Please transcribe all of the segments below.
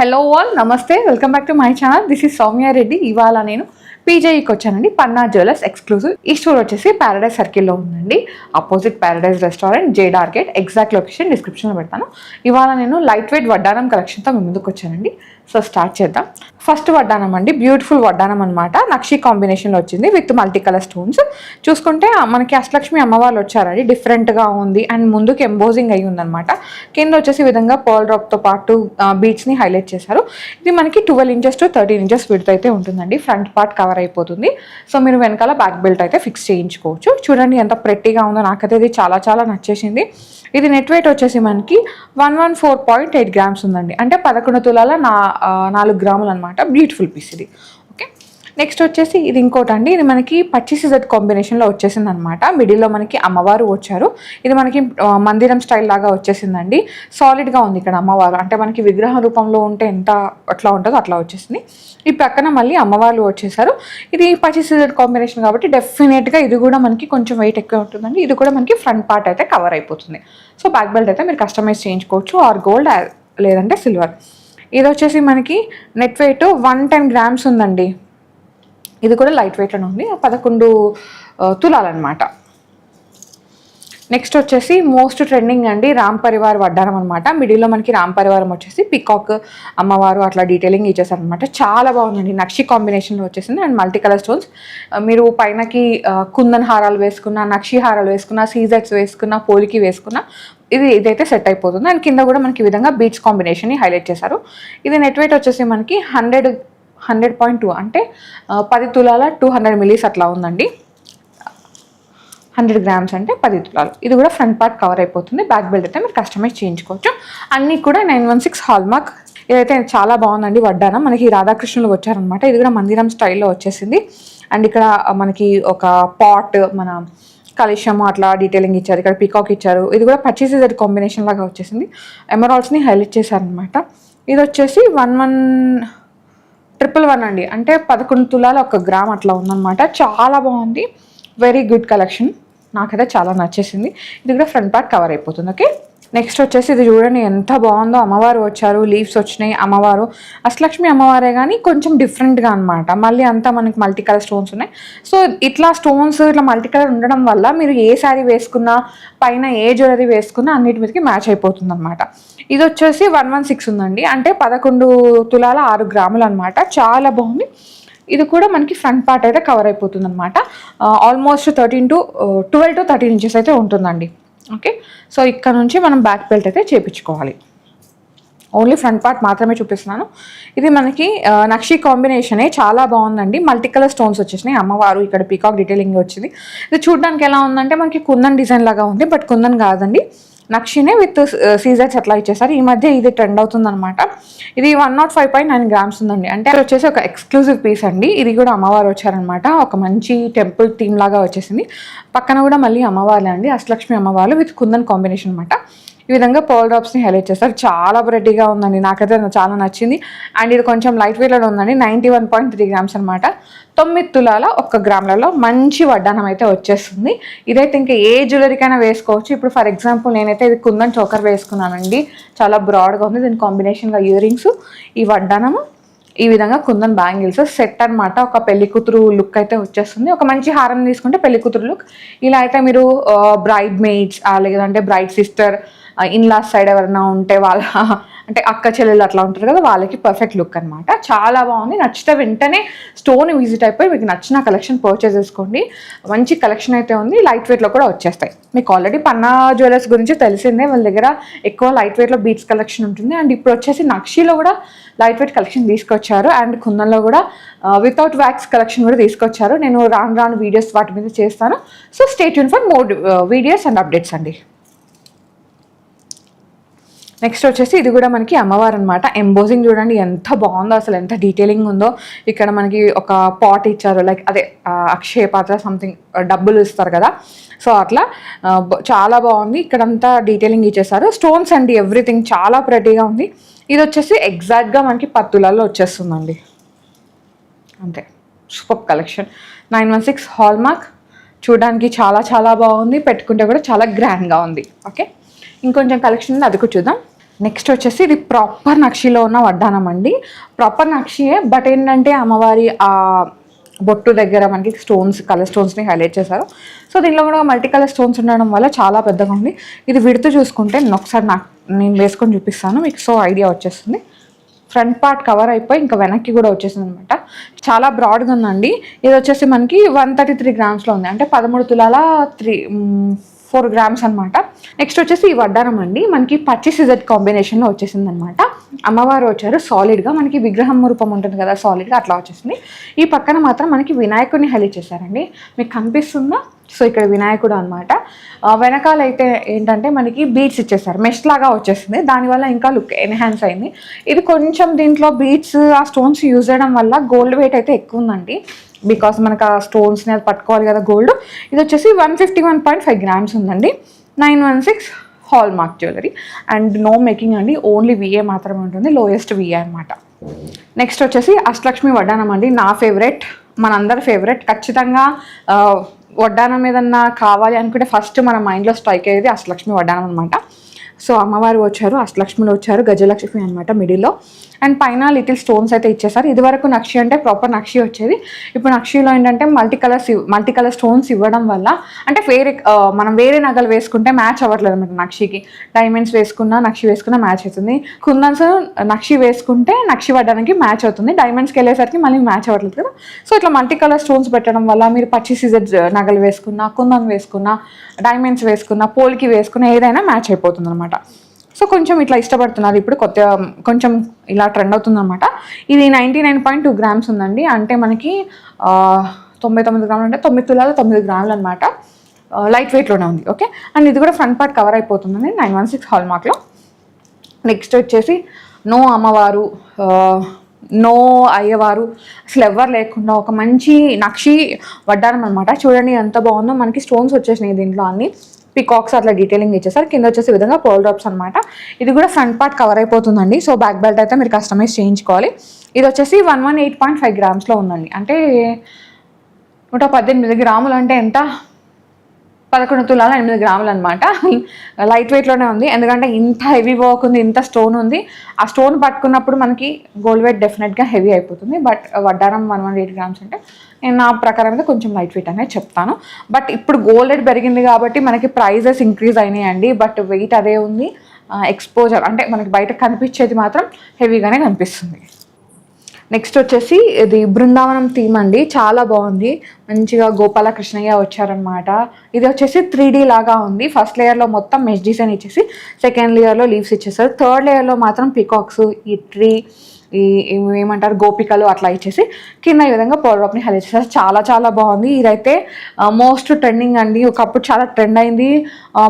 Hello all నమస్తే welcome back to my channel this is Soumya Reddy. ఇవాళ నేను పీజేఈకి వచ్చానండి. పన్నా జ్యువెలర్స్ ఎక్స్క్లూజివ్ ఈ స్టోర్ వచ్చేసి ప్యారడైజ్ సర్కిల్లో ఉందండి. అపోజిట్ ప్యారడైజ్ రెస్టారెంట్ జే డార్గేట్ ఎగ్జాక్ట్ లొకేషన్ డిస్క్రిప్షన్లో పెడతాను. ఇవాళ నేను లైట్ వెయిట్ వడ్డానం కలెక్షన్తో మీ ముందుకు వచ్చానండి. సో స్టార్ట్ చేద్దాం. ఫస్ట్ వడ్డానం అండి బ్యూటిఫుల్ వడ్డానం అనమాట నక్షి కాంబినేషన్లో వచ్చింది విత్ మల్టీ కలర్ స్టోన్స్. చూసుకుంటే మనకి అష్టలక్ష్మి అమ్మవాళ్ళు వచ్చారండి డిఫరెంట్గా ఉంది అండ్ ముందుకు ఎంబోజింగ్ అయ్యి ఉందనమాట కింద వచ్చేసి విధంగా పర్ల్ డ్రాప్తో పాటు బీచ్ని హైలైట్ చేశారు. ఇది మనకి twelve inches to thirteen inches width అయితే ఉంటుందండి ఫ్రంట్ పార్ట్ కవర్ అయిపోతుంది. సో మీరు వెనకాల బ్యాక్ బెల్ట్ అయితే ఫిక్స్ చేయించుకోవచ్చు. చూడండి ఎంత ప్రెట్టీగా ఉందో నాకైతే ఇది చాలా చాలా నచ్చేసింది. ఇది నెట్ వెయిట్ వచ్చేసి మనకి one one four point eight grams ఉందండి. అంటే పదకొండు తులాల నా నాలుగు గ్రాములు అనమాట బ్యూటిఫుల్ పీస్ ఇది. ఓకే నెక్స్ట్ వచ్చేసి ఇది ఇంకోటి అండి ఇది మనకి పచ్చి సిజర్ కాంబినేషన్లో వచ్చేసింది అనమాట మిడిల్లో మనకి అమ్మవారు వచ్చారు. ఇది మనకి మందిరం స్టైల్ లాగా వచ్చేసిందండి. సాలిడ్గా ఉంది ఇక్కడ అమ్మవారు. అంటే మనకి విగ్రహ రూపంలో ఉంటే ఎంత అట్లా ఉంటుందో అట్లా వచ్చేసింది. ఈ పక్కన మళ్ళీ అమ్మవారు వచ్చేసారు. ఇది పచ్చి సిజర్ కాంబినేషన్ కాబట్టి డెఫినెట్గా ఇది కూడా మనకి కొంచెం వెయిట్ ఎక్కువ ఉంటుందండి. ఇది కూడా మనకి ఫ్రంట్ పార్ట్ అయితే కవర్ అయిపోతుంది. సో బ్యాక్ బెల్ట్ అయితే మీరు కస్టమైజ్ చేయించుకోవచ్చు. ఆర్ గోల్డ్ లేదంటే సిల్వర్ ఇది వచ్చేసి మనకి net weight one ten grams ఉందండి. ఇది కూడా లైట్ వెయిట్లోనే ఉంది. పదకొండు తులాలన్నమాట. నెక్స్ట్ వచ్చేసి మోస్ట్ ట్రెండింగ్ అండి రామ్ పరివార్ వడ్డానం అనమాట మిడిల్లో మనకి రామ్ పరివారం వచ్చేసి పికాక్ అమ్మవారు అట్లా డీటెయిలింగ్ ఇచ్చేసారనమాట చాలా బాగుందండి. నక్షి కాంబినేషన్లో వచ్చేసింది. అండ్ మల్టీ కలర్ స్టోన్స్ మీరు పైనకి కుందన్ హారాలు వేసుకున్న నక్షి హారాలు వేసుకున్న సీజెట్స్ వేసుకున్న పోలికి వేసుకున్న ఇది ఇదైతే సెట్ అయిపోతుంది. అండ్ కింద కూడా మనకి ఈ విధంగా బీచ్ కాంబినేషన్ని హైలైట్ చేశారు. ఇది నెట్ వెయిట్ వచ్చేసి మనకి హండ్రెడ్ హండ్రెడ్ పాయింట్ టూ అంటే పది తులాల టూ హండ్రెడ్ మిలీస్ అట్లా ఉందండి. హండ్రెడ్ గ్రామ్స్ అంటే పది తులాలు. ఇది కూడా ఫ్రంట్ పార్ట్ కవర్ అయిపోతుంది. బ్యాక్ బెల్ట్ అయితే మీరు కస్టమైజ్ చేయించుకోవచ్చు. అన్నీ కూడా నైన్ వన్ సిక్స్ హాల్మార్క్ ఇదైతే చాలా బాగుందండి వడ్డాన. మనకి రాధాకృష్ణులు వచ్చారనమాట ఇది కూడా మందిరం స్టైల్లో వచ్చేసింది. అండ్ ఇక్కడ మనకి ఒక పాట్ మన కాలుష్యం అట్లా డీటెయిలింగ్ ఇచ్చారు ఇక్కడ పీకాక్ ఇచ్చారు. ఇది కూడా పర్చేస్ ఇదర్ కాంబినేషన్ లాగా వచ్చేసింది. ఎమరాల్డ్స్ని హైలైట్ చేశారనమాట ఇది వచ్చేసి వన్ వన్ ట్రిపుల్ వన్ అండి. అంటే పదకొండు తులాల ఒక గ్రామ్ అట్లా ఉందన్నమాట. చాలా బాగుంది. వెరీ గుడ్ కలెక్షన్ నాకైతే చాలా నచ్చేసింది. ఇది కూడా ఫ్రంట్ పార్ట్ కవర్ అయిపోతుంది ఓకే నెక్స్ట్ వచ్చేసి ఇది చూడండి ఎంత బాగుందో అమ్మవారు వచ్చారు లీవ్స్ వచ్చినాయి అమ్మవారు. అష్టలక్ష్మి అమ్మవారే కానీ కొంచెం డిఫరెంట్గా అనమాట మళ్ళీ అంతా మనకి మల్టీ కలర్ స్టోన్స్ ఉన్నాయి. సో ఇట్లా స్టోన్స్ ఇట్లా మల్టీ కలర్ ఉండడం వల్ల మీరు ఏ శారీ వేసుకున్నా పైన ఏ జ్యువెలరీ వేసుకున్నా అన్నిటి మీదకి మ్యాచ్ అయిపోతుంది అనమాట ఇది వచ్చేసి వన్ వన్ సిక్స్ ఉందండి. అంటే పదకొండు తులాల ఆరు గ్రాములు అనమాట చాలా బాగుంది. ఇది కూడా మనకి ఫ్రంట్ పార్ట్ అయితే కవర్ అయిపోతుంది అనమాట almost thirteen to twelve to thirteen inches అయితే ఉంటుందండి. ఓకే సో ఇక్కడ నుంచి మనం బ్యాక్ బెల్ట్ అయితే చేపించుకోవాలి. ఓన్లీ ఫ్రంట్ పార్ట్ మాత్రమే చూపిస్తున్నాను. ఇది మనకి నక్షి కాంబినేషనే చాలా బాగుందండి. మల్టీ కలర్ స్టోన్స్ వచ్చేసినాయి. అమ్మవారు ఇక్కడ పీకాక్ డీటెయిలింగ్ వచ్చింది. ఇది చూడడానికి ఎలా ఉందంటే మనకి కుందన్ డిజైన్ లాగా ఉంది బట్ కుందన్ కాదండి. నక్షినే విత్ సీజర్స్ uh, అట్లా ఇచ్చేసారు ఈ మధ్య ఇది ట్రెండ్ అవుతుందనమాట ఇది one nought five point nine grams ఉందండి. అంటే అది వచ్చేసి ఒక ఎక్స్క్లూజివ్ పీస్ అండి. ఇది కూడా అమ్మవారు వచ్చారనమాట ఒక మంచి టెంపుల్ థీమ్ లాగా వచ్చేసింది. పక్కన కూడా మళ్ళీ అమ్మవార్లే అండి. అష్టలక్ష్మి అమ్మవారు విత్ కుందన్ కాంబినేషన్ అనమాట ఈ విధంగా పర్ల్ డ్రాప్స్ని హైలైట్ చేస్తారు. చాలా బ్రెడ్డీగా ఉందండి. నాకైతే చాలా నచ్చింది. అండ్ ఇది కొంచెం లైట్ వెయిట్లో ఉందండి. Ninety one point three grams అనమాట తొమ్మిది తులాల ఒక్క గ్రాములలో మంచి వడ్డానం అయితే వచ్చేస్తుంది. ఇదైతే ఇంకా ఏ జ్యువెలరీకైనా వేసుకోవచ్చు. ఇప్పుడు ఫర్ ఎగ్జాంపుల్ నేనైతే ఇది కుందన్ చోకర్ వేసుకున్నానండి. చాలా బ్రాడ్గా ఉంది. దీని కాంబినేషన్గా ఇయర్ రింగ్స్ ఈ వడ్డానము ఈ విధంగా కుందన్ బ్యాంగిల్స్ సెట్ అన్నమాట. ఒక పెళ్ళి కూతురు లుక్ అయితే వచ్చేస్తుంది. ఒక మంచి హారం తీసుకుంటే పెళ్ళి కూతురు లుక్ ఇలా అయితే మీరు బ్రైడ్ మేడ్స్ లేదంటే bride sister in laws side ఎవరైనా ఉంటే వాళ్ళ అంటే అక్క చెల్లెలు అట్లా ఉంటారు కదా వాళ్ళకి పర్ఫెక్ట్ లుక్ అనమాట చాలా బాగుంది. నచ్చితే వెంటనే స్టోన్ విజిట్ అయిపోయి మీకు నచ్చిన కలెక్షన్ పర్చేస్ చేసుకోండి. మంచి కలెక్షన్ అయితే ఉంది. లైట్ వెయిట్లో కూడా వచ్చేస్తాయి. మీకు ఆల్రెడీ పన్నా జ్యువెలర్స్ గురించి తెలిసిందే. వాళ్ళ దగ్గర ఎక్కువ లైట్ వెయిట్లో బీట్స్ కలెక్షన్ ఉంటుంది. అండ్ ఇప్పుడు వచ్చేసి నక్షిలో కూడా లైట్ వెయిట్ కలెక్షన్ తీసుకొచ్చారు. అండ్ కుందన్లో కూడా వితౌట్ వ్యాక్స్ కలెక్షన్ కూడా తీసుకొచ్చారు. నేను రాను రాను వీడియోస్ వాటి మీద చేస్తాను. So stay Yoon for more videos and updates అండి. నెక్స్ట్ వచ్చేసి ఇది కూడా మనకి అమ్మవారు అనమాట ఎంబోజింగ్ చూడండి ఎంత బాగుందో అసలు ఎంత డీటెయిలింగ్ ఉందో. ఇక్కడ మనకి ఒక పాట్ ఇచ్చారు లైక్ అదే అక్షయ పాత్ర సంథింగ్ డబ్బులు ఇస్తారు కదా. సో అట్లా చాలా బాగుంది. ఇక్కడంతా డీటెయిలింగ్ ఇచ్చేసారు. స్టోన్స్ అండి ఎవ్రీథింగ్ చాలా ప్రెటీగా ఉంది. ఇది వచ్చేసి ఎగ్జాక్ట్గా మనకి పత్తులలో వచ్చేస్తుందండి. అంతే. Super collection nine one six hallmark చూడడానికి చాలా చాలా బాగుంది. పెట్టుకుంటే కూడా చాలా గ్రాండ్గా ఉంది. ఓకే ఇంకొంచెం కలెక్షన్ ఉంది అది కూడా చూద్దాం. నెక్స్ట్ వచ్చేసి ఇది ప్రాపర్ నక్షిలో ఉన్న వడ్డానం అండి. ప్రాపర్ నక్షియే బట్ ఏంటంటే అమ్మవారి ఆ బొట్టు దగ్గర మనకి స్టోన్స్ కలర్ స్టోన్స్ని హైలైట్ చేశారు. సో దీనిలో కూడా మల్టీ కలర్ స్టోన్స్ ఉండడం వల్ల చాలా పెద్దగా ఉంది. ఇది విడుతూ చూసుకుంటే నేను ఒకసారి నాకు నేను వేసుకొని చూపిస్తాను మీకు సో ఐడియా వచ్చేస్తుంది. ఫ్రంట్ పార్ట్ కవర్ అయిపోయి ఇంకా వెనక్కి కూడా వచ్చేసింది అనమాట చాలా బ్రాడ్గా ఉందండి. ఇది వచ్చేసి మనకి వన్ థర్టీ త్రీ గ్రామ్స్లో ఉంది. అంటే పదమూడు తులాల త్రీ ఫోర్ గ్రామ్స్ అనమాట నెక్స్ట్ వచ్చేసి ఈ వడ్డానం అండి. మనకి పచ్చి సిజెడ్ కాంబినేషన్లో వచ్చేసింది అనమాట అమ్మవారు వచ్చారు సాలిడ్గా మనకి విగ్రహం రూపం ఉంటుంది కదా సాలిడ్గా అట్లా వచ్చేసింది. ఈ పక్కన మాత్రం మనకి వినాయకుడిని హైలైట్ చేశారండి. మీకు కనిపిస్తుందా? సో ఇక్కడ వినాయకుడు అనమాట వెనకాల అయితే ఏంటంటే మనకి బీట్స్ ఇచ్చేసారు మెష్ లాగా వచ్చేసింది. దానివల్ల ఇంకా లుక్ ఎన్హాన్స్ అయింది. ఇది కొంచెం దీంట్లో బీట్స్ ఆ స్టోన్స్ యూజ్ చేయడం వల్ల గోల్డ్ వెయిట్ అయితే ఎక్కువ ఉందండి. బికాస్ మనకు ఆ స్టోన్స్ని అది పట్టుకోవాలి కదా గోల్డ్ ఇది వచ్చేసి one fifty one point five grams ఉందండి. Nine one six hallmark jewellery and no making అండి ఓన్లీ విఏ మాత్రమే ఉంటుంది. లోయెస్ట్ విఏ అనమాట నెక్స్ట్ వచ్చేసి అష్టలక్ష్మి వడ్డానం అండి. నా ఫేవరెట్ మనందరి ఫేవరెట్ ఖచ్చితంగా వడ్డానం ఏదన్నా కావాలి అనుకుంటే ఫస్ట్ మన మైండ్లో స్ట్రైక్ అయ్యేది అష్టలక్ష్మి వడ్డానం అనమాట సో అమ్మవారు వచ్చారు అష్టలక్ష్మిలో వచ్చారు గజలక్ష్మి అనమాట మిడిల్లో అండ్ పైన లిటిల్ స్టోన్స్ అయితే ఇచ్చేసారు ఇది వరకు నక్షి అంటే ప్రాపర్ నక్షి వచ్చేది. ఇప్పుడు నక్షిలో ఏంటంటే multi colours multi colour stones ఇవ్వడం వల్ల అంటే వేరే మనం వేరే నగలు వేసుకుంటే మ్యాచ్ అవ్వట్లేదు అనమాట నక్షికి. డైమండ్స్ వేసుకున్నా నక్షి వేసుకున్నా మ్యాచ్ అవుతుంది. కుందన్స్ నక్షి వేసుకుంటే నక్షి పడడానికి మ్యాచ్ అవుతుంది. డైమండ్స్కి వెళ్ళేసరికి మళ్ళీ మ్యాచ్ అవ్వట్లేదు కదా. సో ఇట్లా మల్టీ కలర్ స్టోన్స్ పెట్టడం వల్ల మీరు పచ్చి సీజర్ నగలు వేసుకున్నా కుందన్ వేసుకున్నా డైమండ్స్ వేసుకున్నా పోల్కి వేసుకున్నా ఏదైనా మ్యాచ్ అయిపోతుంది అనమాట సో కొంచెం ఇట్లా ఇష్టపడుతున్నారు. ఇప్పుడు కొత్త కొంచెం ఇలా ట్రెండ్ అవుతుందన్నమాట. ఇది ninety nine point two grams ఉందండి. అంటే మనకి తొంభై తొమ్మిది గ్రాములు అంటే తొమ్మిది తులాలు తొమ్మిది గ్రాములు అనమాట లైట్ వెయిట్లోనే ఉంది. ఓకే అండ్ ఇది కూడా ఫ్రంట్ పార్ట్ కవర్ అయిపోతుందండి నైన్ వన్ సిక్స్ హాల్ మార్క్లో నెక్స్ట్ వచ్చేసి నో అమ్మవారు నో అయ్యవారు. అసలు ఎవ్వరు లేకుండా ఒక మంచి నక్షి వడ్డానం అనమాట చూడండి ఎంత బాగుందో. మనకి స్టోన్స్ వచ్చేసినాయి దీంట్లో అన్ని. పికాక్స్ అట్లా డీటెయిలింగ్ ఇచ్చేసారు. కింద వచ్చేసి విధంగా పోల్ డ్రాప్స్ అనమాట ఇది కూడా ఫ్రంట్ పార్ట్ కవర్ అయిపోతుందండి. సో బ్యాక్ బెల్ట్ అయితే మీరు కస్టమైజ్ చేయించుకోవాలి. ఇది వచ్చేసి one one eight point five గ్రామ్స్లో ఉందండి. అంటే నూట పద్దెనిమిది గ్రాములు అంటే ఎంత? పదకొండు తులాల ఎనిమిది గ్రాములు అనమాట లైట్ వెయిట్లోనే ఉంది. ఎందుకంటే ఇంత హెవీ వర్క్ ఉంది ఇంత స్టోన్ ఉంది. ఆ స్టోన్ పట్టుకున్నప్పుడు మనకి గోల్డ్ వెయిట్ డెఫినెట్గా హెవీ అయిపోతుంది. బట్ వడ్డారం వన్ వన్ ఎయిట్ గ్రామ్స్ అంటే నేను నా ప్రకారం అయితే కొంచెం లైట్ వెయిట్ అనేది చెప్తాను. బట్ ఇప్పుడు గోల్డ్ రేట్ పెరిగింది కాబట్టి మనకి ప్రైజెస్ ఇంక్రీజ్ అయినాయండి. బట్ వెయిట్ అదే ఉంది. ఎక్స్పోజర్ అంటే మనకి బయట కనిపించేది మాత్రం హెవీగానే కనిపిస్తుంది. నెక్స్ట్ వచ్చేసి ఇది బృందావనం థీమ్ అండి. చాలా బాగుంది. మంచిగా గోపాల కృష్ణయ్య వచ్చారనమాట ఇది వచ్చేసి త్రీ లాగా ఉంది. ఫస్ట్ లేయర్లో మొత్తం మెష్ డిజైన్ ఇచ్చేసి సెకండ్ లేయర్లో లీవ్స్ ఇచ్చేసారు. థర్డ్ లేయర్లో మాత్రం పికాక్స్ ఈ ట్రీ ఈ ఏమంటారు గోపికలు అట్లా ఇచ్చేసి కింద ఈ విధంగా పౌడర్ని హెల్ప్ చేస్తారు చాలా చాలా బాగుంది. ఇదైతే మోస్ట్ ట్రెండింగ్ అండి. ఒకప్పుడు చాలా ట్రెండ్ అయింది.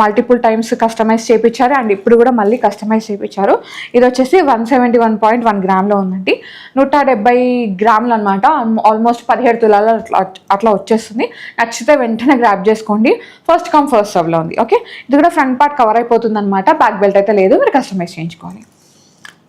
మల్టిపుల్ టైమ్స్ కస్టమైజ్ చేయించారు అండ్ ఇప్పుడు కూడా మళ్ళీ కస్టమైజ్ చేయించారు ఇది వచ్చేసి one seventy one point one గ్రామ్లో ఉందండి. నూట డెబ్బై గ్రాములు అనమాట ఆల్మోస్ట్ పదిహేడు తులాలు అట్లా అట్లా వచ్చేస్తుంది. నచ్చితే వెంటనే గ్రాప్ చేసుకోండి. ఫస్ట్ కమ్ ఫస్ట్ సర్వ్లో ఉంది. ఓకే ఇది కూడా ఫ్రంట్ పార్ట్ కవర్ అయిపోతుంది అనమాట బ్యాక్ బెల్ట్ అయితే లేదు. మీరు కస్టమైజ్ చేయించుకోవాలి.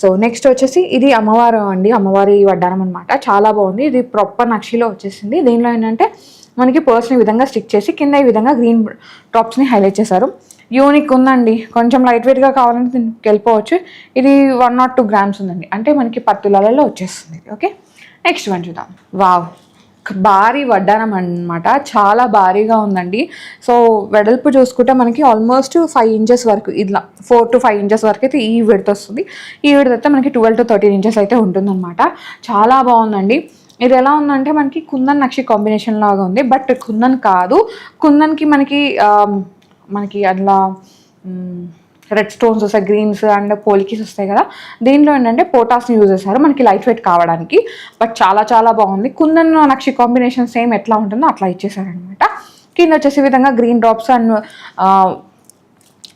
సో నెక్స్ట్ వచ్చేసి ఇది అమ్మవారు అండి అమ్మవారి వడ్డానం అనమాట చాలా బాగుంది. ఇది ప్రాపర్ నక్షిలో వచ్చేసింది. దీనిలో ఏంటంటే మనకి పర్స్ని ఈ విధంగా స్టిక్ చేసి కింద ఈ విధంగా గ్రీన్ టాప్స్ని హైలైట్ చేశారు. యూనిక్ ఉందండి. కొంచెం లైట్ వెయిట్గా కావాలంటే దీనికి వెళ్ళిపోవచ్చు. ఇది వన్ నాట్ టూ గ్రామ్స్ ఉందండి. అంటే మనకి పత్తులలో వచ్చేస్తుంది. ఓకే నెక్స్ట్ వన్ చూద్దాం. వావ్ భారీ వడ్డానం అన్నమాట. చాలా భారీగా ఉందండి. సో వెడల్పు చూసుకుంటే మనకి ఆల్మోస్ట్ ఫైవ్ ఇంచెస్ వరకు ఇట్లా ఫోర్ టు ఫైవ్ ఇంచెస్ వరకు అయితే ఈ విడత వస్తుంది. ఈ విడత అయితే మనకి ట్వెల్వ్ టు థర్టీన్ ఇంచెస్ అయితే ఉంటుందన్నమాట. చాలా బాగుందండి. ఇది ఎలా ఉందంటే మనకి కుందన్ నక్షి కాంబినేషన్ లాగా ఉంది. బట్ కుందన్ కాదు. కుందన్కి మనకి మనకి అట్లా రెడ్ స్టోన్స్ వస్తాయి గ్రీన్స్ అండ్ పోలికీస్ వస్తాయి కదా. దీంట్లో ఏంటంటే పోటాస్ని యూజ్ చేశారు మనకి లైట్ వెయిట్ కావడానికి. బట్ చాలా చాలా బాగుంది. కుందన్ నక్షి కాంబినేషన్ సేమ్ ఎట్లా ఉంటుందో అట్లా ఇచ్చేసారనమాట. కింద వచ్చేసి ఈ విధంగా గ్రీన్ డ్రాప్స్ అండ్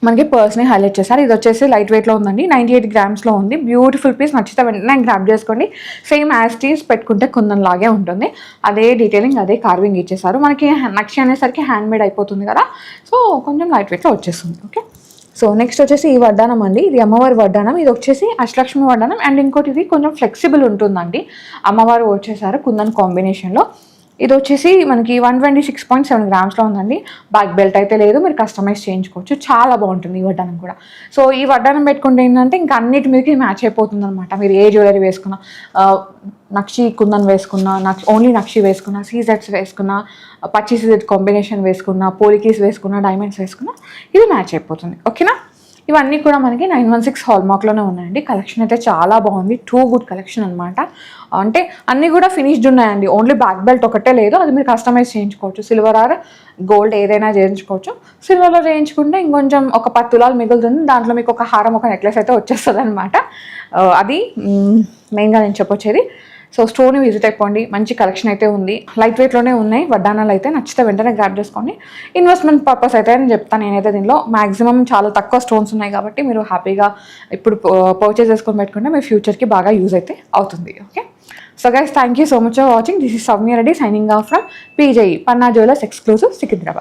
మనకి పర్స్ని హైలైట్ చేశారు. ఇది వచ్చేసి లైట్ వెయిట్లో ఉందండి. నైంటీ ఎయిట్ గ్రామ్స్లో ఉంది. Beautiful piece. నచ్చితే వెంటనే గ్రాప్ చేసుకోండి. సేమ్ యాజ్ టీస్ పెట్టుకుంటే కుందన్ లాగే ఉంటుంది. అదే డీటెయిలింగ్ అదే కార్వింగ్ ఇచ్చేసారు. మనకి నక్షి అనేసరికి హ్యాండ్ మేడ్ అయిపోతుంది కదా. సో కొంచెం లైట్ వెయిట్లో వచ్చేస్తుంది. ఓకే? సో నెక్స్ట్ వచ్చేసి ఈ వడ్డానం అండి. ఇది అమ్మవారి వడ్డానం ఇది వచ్చేసి అష్టలక్ష్మి వడ్డానం అండ్ ఇంకోటి ఇది కొంచెం ఫ్లెక్సిబుల్ ఉంటుందండి. అమ్మవారు వచ్చేసారు కుందన్ కాంబినేషన్లో ఇది వచ్చేసి మనకి one twenty six point seven గ్రామ్స్లో ఉందండి. బ్యాక్ బెల్ట్ అయితే లేదు మీరు కస్టమైజ్ చేయించుకోవచ్చు. చాలా బాగుంటుంది ఈ వడ్డానం కూడా. సో ఈ వడ్డానం పెట్టుకుంటే ఏంటంటే ఇంకా అన్నిటి మీదకి మ్యాచ్ అయిపోతుంది అనమాట మీరు ఏ జ్యువెలరీ వేసుకున్నా నక్షి కుందన్ వేసుకున్నా నక్ష ఓన్లీ నక్షి వేసుకున్నా సీజెట్స్ వేసుకున్నా పచ్చి సీజెట్ కాంబినేషన్ వేసుకున్నా పోలికీస్ వేసుకున్నా డైమండ్స్ వేసుకున్నా ఇది మ్యాచ్ అయిపోతుంది. ఓకేనా ఇవన్నీ కూడా మనకి నైన్ వన్ సిక్స్ హాల్మార్క్లోనే ఉన్నాయండి. కలెక్షన్ అయితే చాలా బాగుంది. టూ గుడ్ కలెక్షన్ అనమాట అంటే అన్నీ కూడా ఫినిష్డ్ ఉన్నాయండి. ఓన్లీ బ్యాక్ బెల్ట్ ఒకటే లేదు. అది మీరు కస్టమైజ్ చేయించుకోవచ్చు. సిల్వర్ ఆర్ గోల్డ్ ఏదైనా చేయించుకోవచ్చు. సిల్వర్లో చేయించుకుంటే ఇంకొంచెం ఒక పది తులాలు మిగులుతుంది. దాంట్లో మీకు ఒక హారం ఒక నెక్లెస్ అయితే వచ్చేస్తుంది అనమాట అది మెయిన్గా నేను చెప్పొచ్చేది. సో స్టోర్ని విజిట్ అయిపోండి. మంచి కలెక్షన్ అయితే ఉంది. లైట్ వెయిట్లోనే ఉన్నాయి. వడ్డానాలు అయితే నచ్చితే వెంటనే గ్రాప్ చేసుకోండి. ఇన్వెస్ట్మెంట్ పర్పస్ అయితే నేను చెప్తాను నేనైతే దీనిలో. మాక్సిమం చాలా తక్కువ స్టోన్స్ ఉన్నాయి కాబట్టి మీరు హ్యాపీగా ఇప్పుడు పర్చేస్ చేసుకొని పెట్టుకుంటే మీ ఫ్యూచర్కి బాగా యూజ్ అయితే అవుతుంది. Okay so guys thank you so much for watching this is Soumya Reddy signing off from PJE Panna jewellers exclusive Secunderabad